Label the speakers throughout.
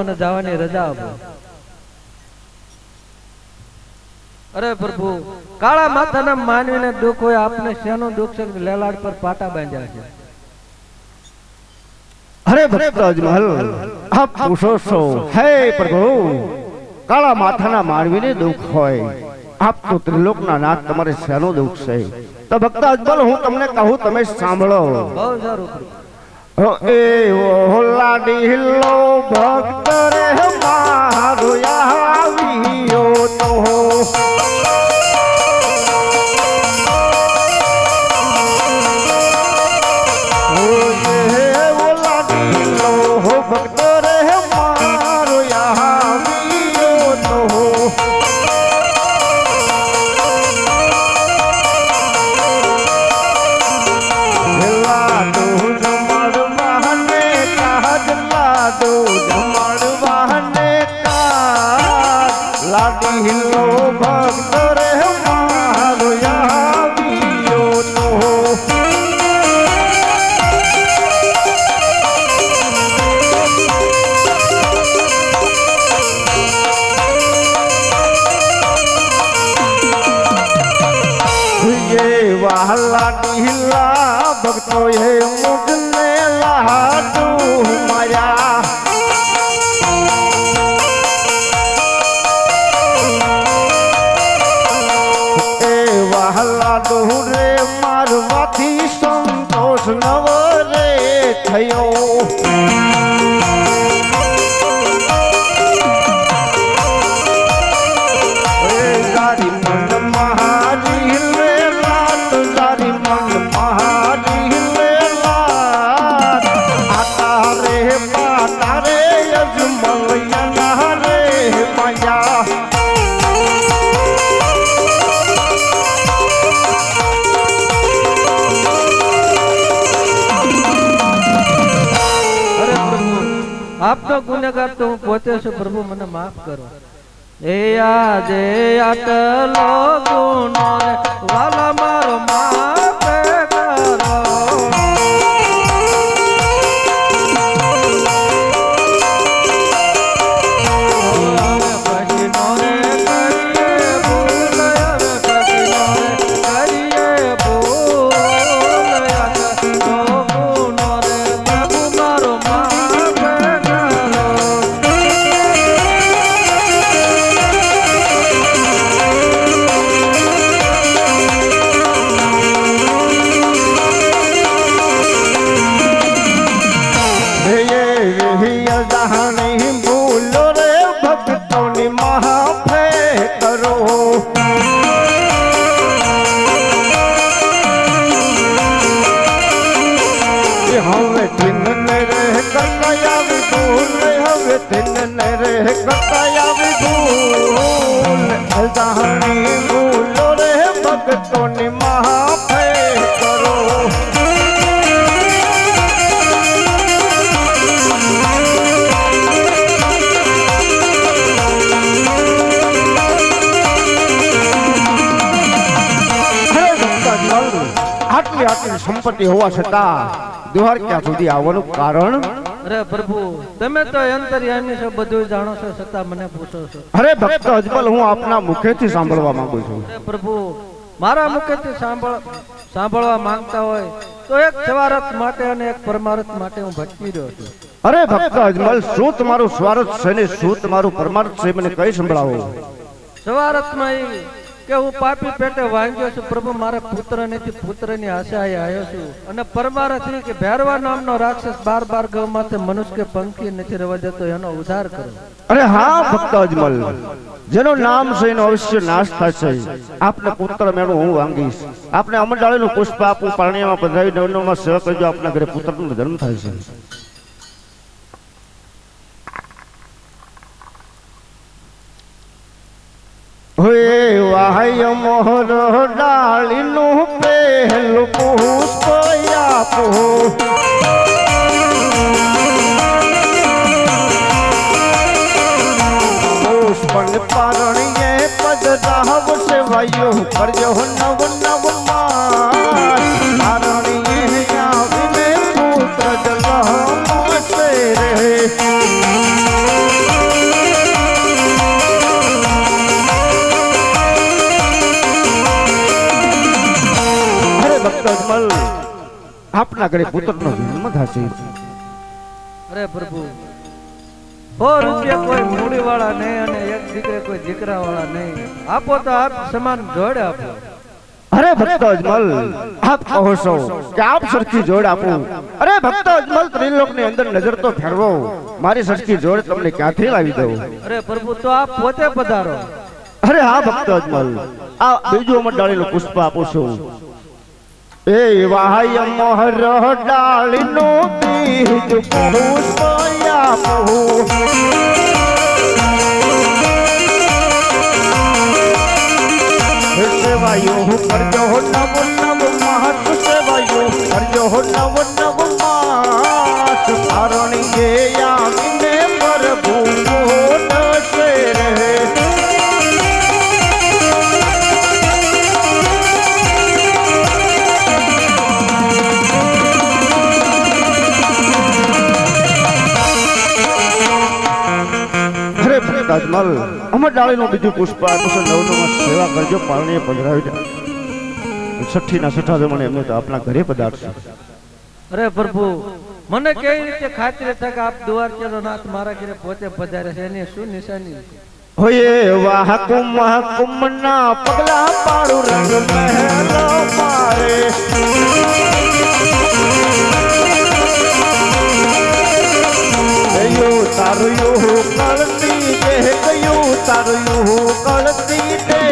Speaker 1: મને જવાની રજા આપો. અરે પ્રભુ કાળા માથાના માનવીને દુઃખ હોય આપને શેનું દુઃખ છે લેલાડ પર પાટા બાંધ્યા છે?
Speaker 2: અરે ભક્ત અજમલ આપ પૂછો છો. હે પ્રભુ કાળા માથાના માનવીને દુઃખ હોય આપ તો ત્રિલોકના નાથ તમારે શેનો દુઃખ છે? તો ભક્ત અજમલ હું તમને કહું તમે સાંભળો.
Speaker 1: બહુ સારું પ્રભુ
Speaker 2: ઓ એવો લાડીલો ભક્ત
Speaker 1: આપનો ગુનેગાર તો હું પોતે છું, પ્રભુ, મને માફ કરો. એ આજે આટલો ગુનો રે
Speaker 2: વિભૂલ ભૂલો રે ભક્તોની મહાફે કરો. આટલી આટલી સંપત્તિ હોવા છતાં દ્વારકા સુધી આવવાનું કારણ?
Speaker 1: અરે પ્રભુ તમે તો અંતર્યામી છો બધું જાણો છો છતાં મને પૂછો છો.
Speaker 2: અરે ભક્ત અજમલ હું આપના મુખેથી સાંભળવા માંગુ છું.
Speaker 1: અરે પ્રભુ મારા મુખેથી સાંભળ સાંભળવા માંગતા હોય તો એક સ્વાર્થ માટે અને એક પરમાર્થ માટે હું ભટકી રહ્યો છું.
Speaker 2: અરે ભક્ત અજમલ શું તમારું સ્વાર્થ છે ને શું તમારું પરમાર્થ છે મને કઈ સંભળાવો?
Speaker 1: સ્વાર્થમાં એ કે હું પાપી પેટે વાંગ્યો છું, પ્રભુ મારા પુત્ર નથી પુત્રની આશાએ આવ્યો છું. અને પરમાર્થ એ કે ભેરવા નામનો રાક્ષસ બાર બાર ગૌમાંથી મનુષ્ય કે પંખી નથી રવા દેતો એનો ઉધાર કરો.
Speaker 2: અરે હા, ભક્ત અજમલ. જેનું નામ છે, એનો અવશ્ય નાશ થશે આપને પુત્ર મેળો હું વાંગીશ. આપને અમરડાળીનું પુષ્પ આપું પાણીમાં પધરાવી નવનમાં સેવા કરજો, આપના ઘરે પુત્રનો જન્મ થાય છે. હોય વાહ્ય મોહર ડાળીનું પહેલું પુષ્પ આપો પુષ્પન પારણીએ પદ રાહવ સેવાયો કરજો નવ આપના ઘરે પુત્રનો જન્મ થશે.
Speaker 1: અરે પ્રભુ હો રૂપિયા કોઈ મૂડી વાળા નહીં અને એક દીકરે કોઈ દીકરા વાળા નહીં. આપો તો આપ સમાન જોડ આપો.
Speaker 2: અરે ભક્ત અજમલ આપ કહો છો કે આપ સરખી જોડ આપું. અરે ભક્ત અજમલ ત્રિલોકની અંદર નજર તો ફેરવો. મારી સરખી જોડ તમને ક્યાંથી લાવી દઉં?
Speaker 1: અરે પ્રભુ તો આપ પોતે પધારો.
Speaker 2: અરે હા ભક્ત અજમલ આ બીજું મંડાળીનું પુષ્પ આપું છું. એ વાહ્ય મોહર ડાળીનું બીજ બહુ સોયા બહુ સેવાયો કરજો નવ નવ માસ, સેવાયો કરજો નવ નવ માસ. તારણી તાજમલ અમર ડાળીનું બીજું પુષ્પ આપું છું નવ નવ સેવા કરજો પાણીએ પધરાવી દે. છઠ્ઠીના છઠ્ઠા જમણે એમને તો આપણા ઘરે પધારશે.
Speaker 1: અરે પ્રભુ મને કેવી રીતે ખાતરી થાય કે આપ દ્વારકેનો નાથ મારા ઘરે પોતે પધારે છે? એની શું નિશાની
Speaker 2: હોયે વાહ કુમ કુમ ના પગલા પાડું રંગ મહેલો મારે. તારું યુ કળતી દે ગયું તારું હું કળતી દે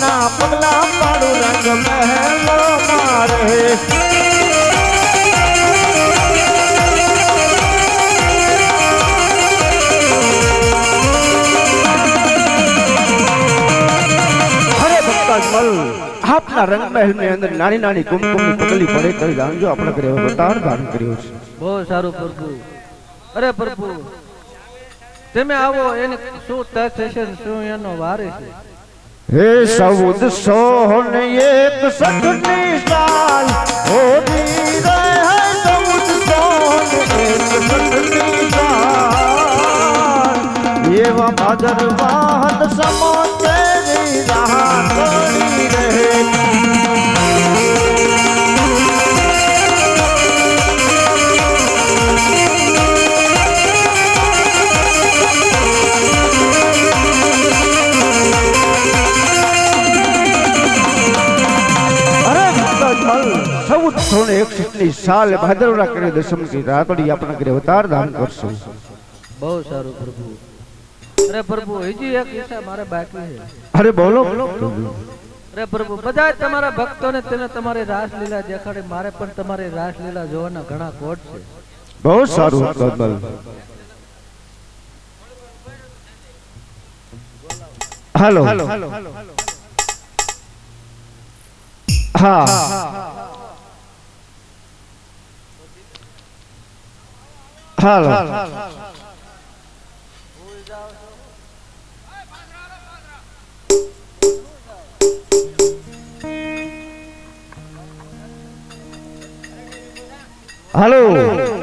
Speaker 2: ના પગલા પાડું, રંગ મહેલો મારે. આપના રંગમહેલની અંદર નાની નાની કુમકુમની પગલી પડે કરી જાણજો આપણે ઘરે અવતાર ધારણ કર્યો છે.
Speaker 1: બહુ સારું પ્રભુ. અરે પ્રભુ. તમે આવો, એને શું તથ છે શું એનો વારે છે?
Speaker 2: હે સૌદ સોહન એક સખની સાલ હોતી રહે હે એવા ભાદર વાહન સમો ચૌદસો ને એકસઠની સાલ ભાદરવા કરે દસમ की રાતડી આપણા ઘરે અવતાર ધારણ કરશો
Speaker 1: બહુ સારું પ્રભુ અરે પ્રભુ હજી એક ઈચ્છા મારે બાકી છે
Speaker 2: અરે બોલો
Speaker 1: અરે પ્રભુ બધા તમારા ભક્તોને તેને તમારી રાસલીલા દેખાડી મારે પણ તમારી રાસલીલા જોવાના ઘણા કોટ છે
Speaker 2: બહુ સારું હાલો હાલો હા હાલો. હાલો.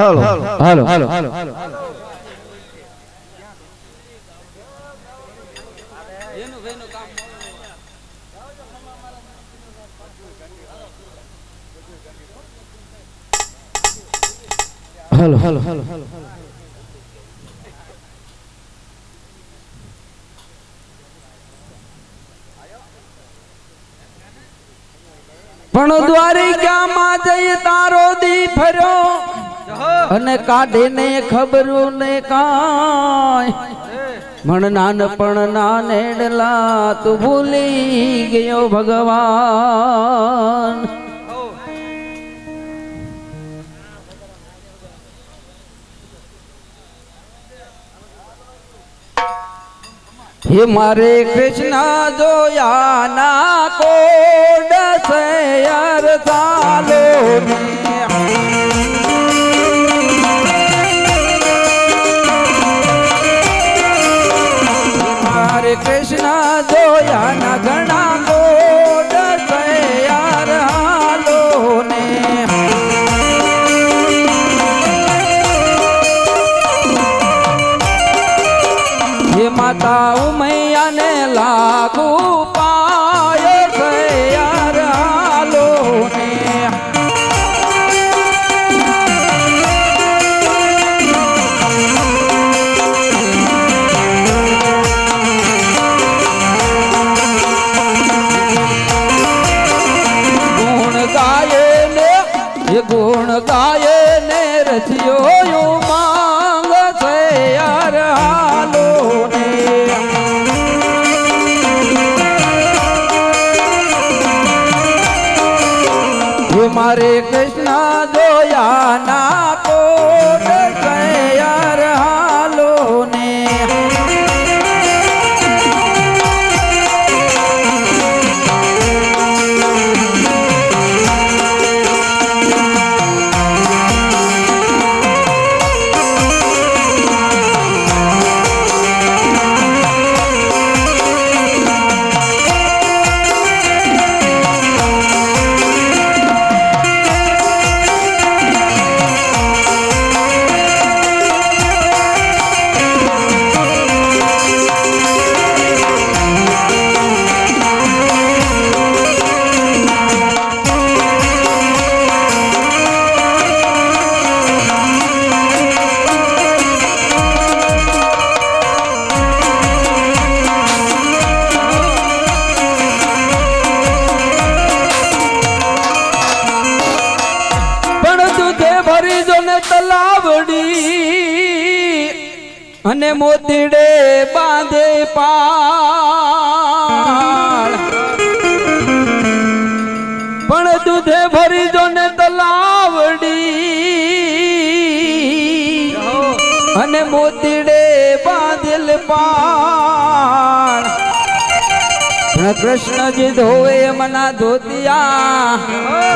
Speaker 2: હાલો
Speaker 3: હાલો હાલો હાલો હાલો હાલો હાલો પણ દ્વારિકામાં જઈ તારો દી ફર્યો. અને કાઢીને ખબરું ને કાય મણ નાનપણ ના નેડલા તું ભૂલી ગયો ભગવાન. હે મારે કૃષ્ણ જોયા ના કોડ યાર ચાલો. ઉમૈયાને લાગુ મારે અને મોતીડે બાંધે પાળ. પણ દૂધે ભરી જો ને તલાવડી. અને મોતીડે બાંધેલ પાળ. કૃષ્ણજી ધોવે મના ધોતિયા.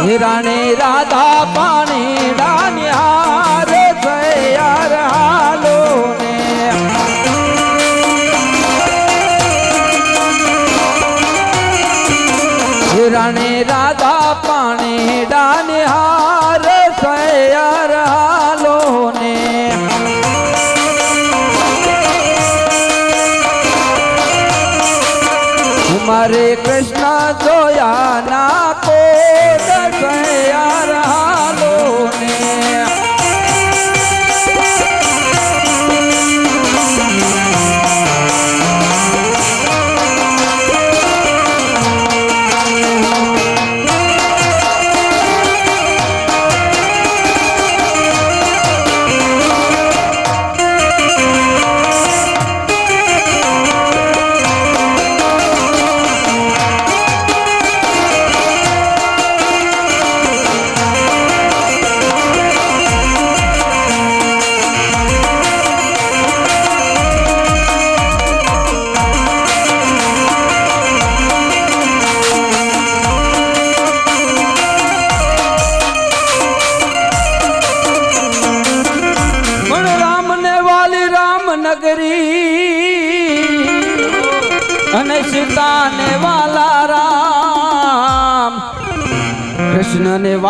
Speaker 3: હિરાણે રાધા પાણી ડાન્યાર રે યાર હાલો ને હિરાણે રાધા પાણી ડાન્યાર છે યાર હાલો ને મારે કૃષ્ણ જોયા ના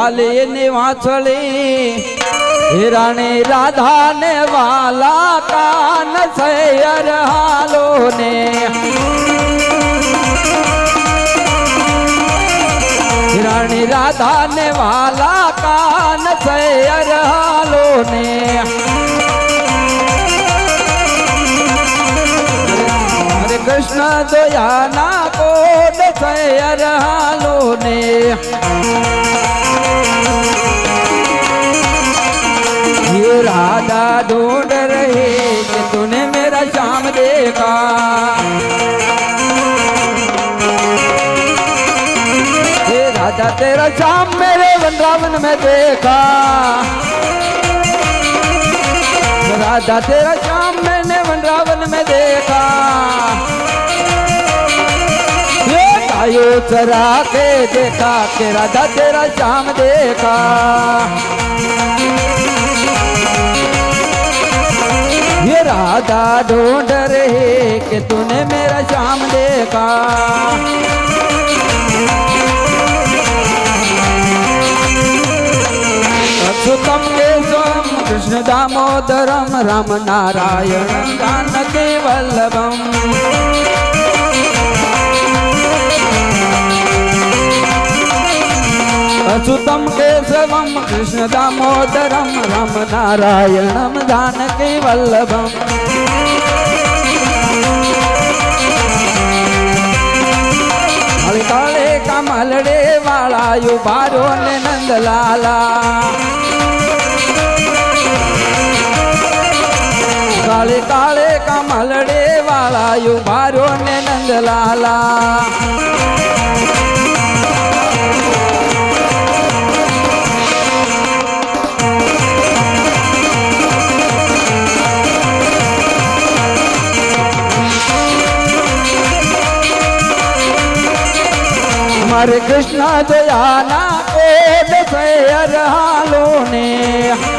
Speaker 3: કૃષ્ણ ને વાલે ને વાછળી હિરાણે રાધા ને વાલા કાન સૈયર હાલો ને હિરાણી રાધા ને વાલા કાન સૈયર હાલો ને હરે કૃષ્ણ દયા ના કોડ સૈયર राधा ढूंढ रहे कि तूने मेरा श्याम देखा। हे तेरा श्याम मेरे वृंदावन में देखा। राधा तेरा श्याम मैंने वृंदावन में देखा। ये गायो चरा के देखा कि राधा तेरा श्याम देखा। ढूंढ रही कि तूने मेरा श्याम देखा। अच्युतम केशवम, कृष्ण दामोदरम, राम नारायण दान के वल्लभम। अच्युतम केशवम, कृष्ण दामोदरम, राम नारायणम दान के वल्लभम। કાળે કમલડે વાળા યુભારો ને નંદલાલા. કાળે કાળે કમલડે વાળા યુભારો ને નંદલાલા. મારે કૃષ્ણ દયાના એ હાલો ને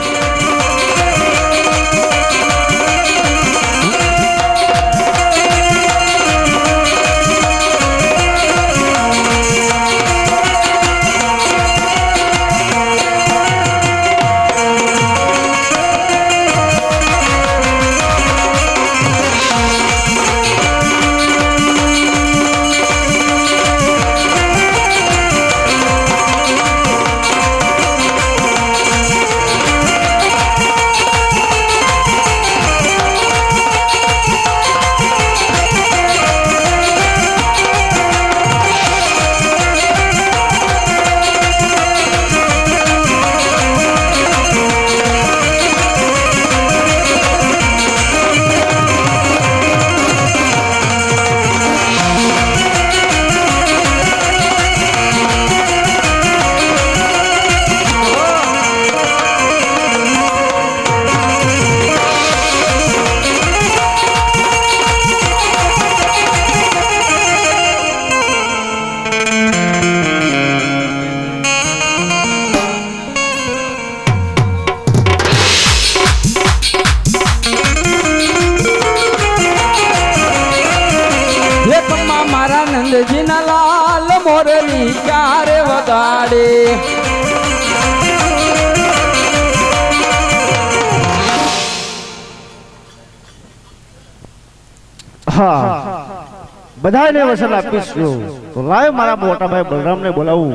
Speaker 2: બધાને વસન આપીશું. તો લાય મારા મોટા ભાઈ બલરામને બોલાવું.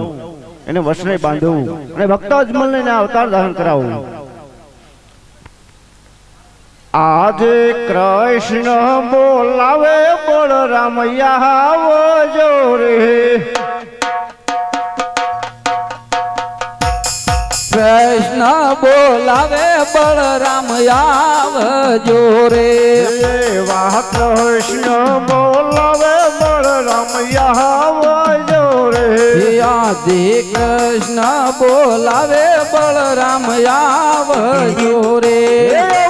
Speaker 2: એને વસને બાંધવું અને ભક્ત અજમલને અવતાર ધારણ કરાવું. આજે કૃષ્ણ બોલાવે બળરામ આવજો રે.
Speaker 3: કૃષ્ણ બોલાવે બળરામ આવજો રે.
Speaker 2: વાહ કૃષ્ણ બોલાવે
Speaker 3: આદિ કૃષ્ણ બોલાવે બળરામ આવજો રે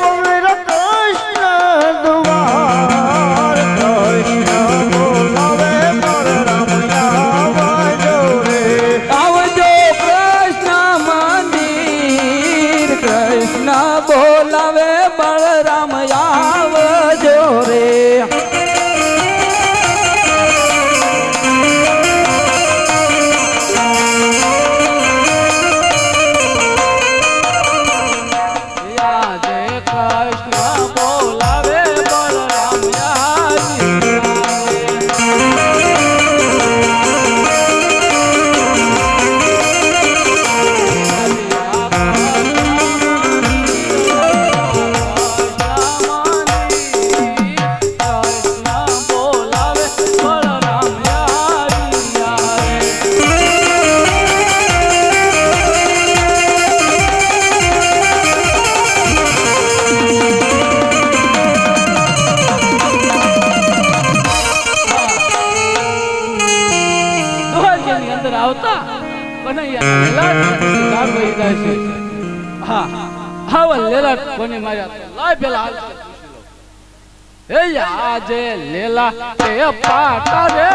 Speaker 3: અંદર આવતા
Speaker 4: લેલા કોને માર્યા લાય લેલા પાટા રે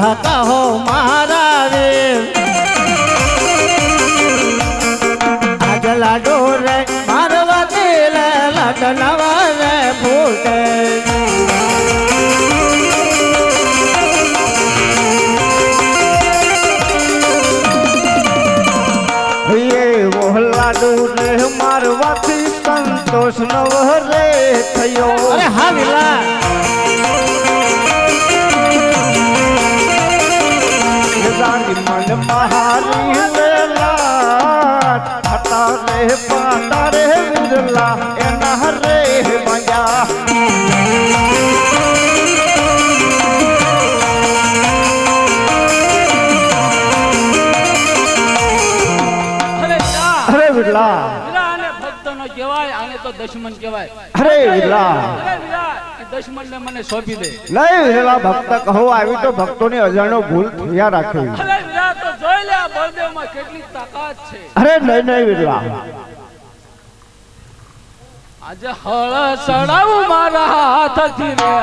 Speaker 2: કહો
Speaker 4: કહેવાય આને તો દશમન કહેવાય.
Speaker 2: અરે વિલા
Speaker 4: અરે વીરા એ દુશ્મનને મને સોંપી દે.
Speaker 2: લઈ વિલા ભક્ત કહો આવી તો ભક્તોની અજાણો ભૂલ થયા રાખે.
Speaker 4: અરે વિલા તો જોઈ લે આ બળદેવમાં કેટલી તાકાત છે.
Speaker 2: અરે નહીં નહીં વિલા
Speaker 4: આજે હળ સડાવું મારા હાથથી રે.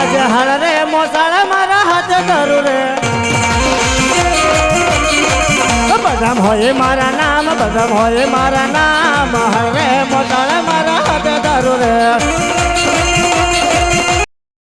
Speaker 5: આજે હળ રે મોસાળ મારા હાથ ધરું રે. બદામ હોય મારા નામ બદામ હોય મારા નામ હરે રે મારા હાથે ધરું રે.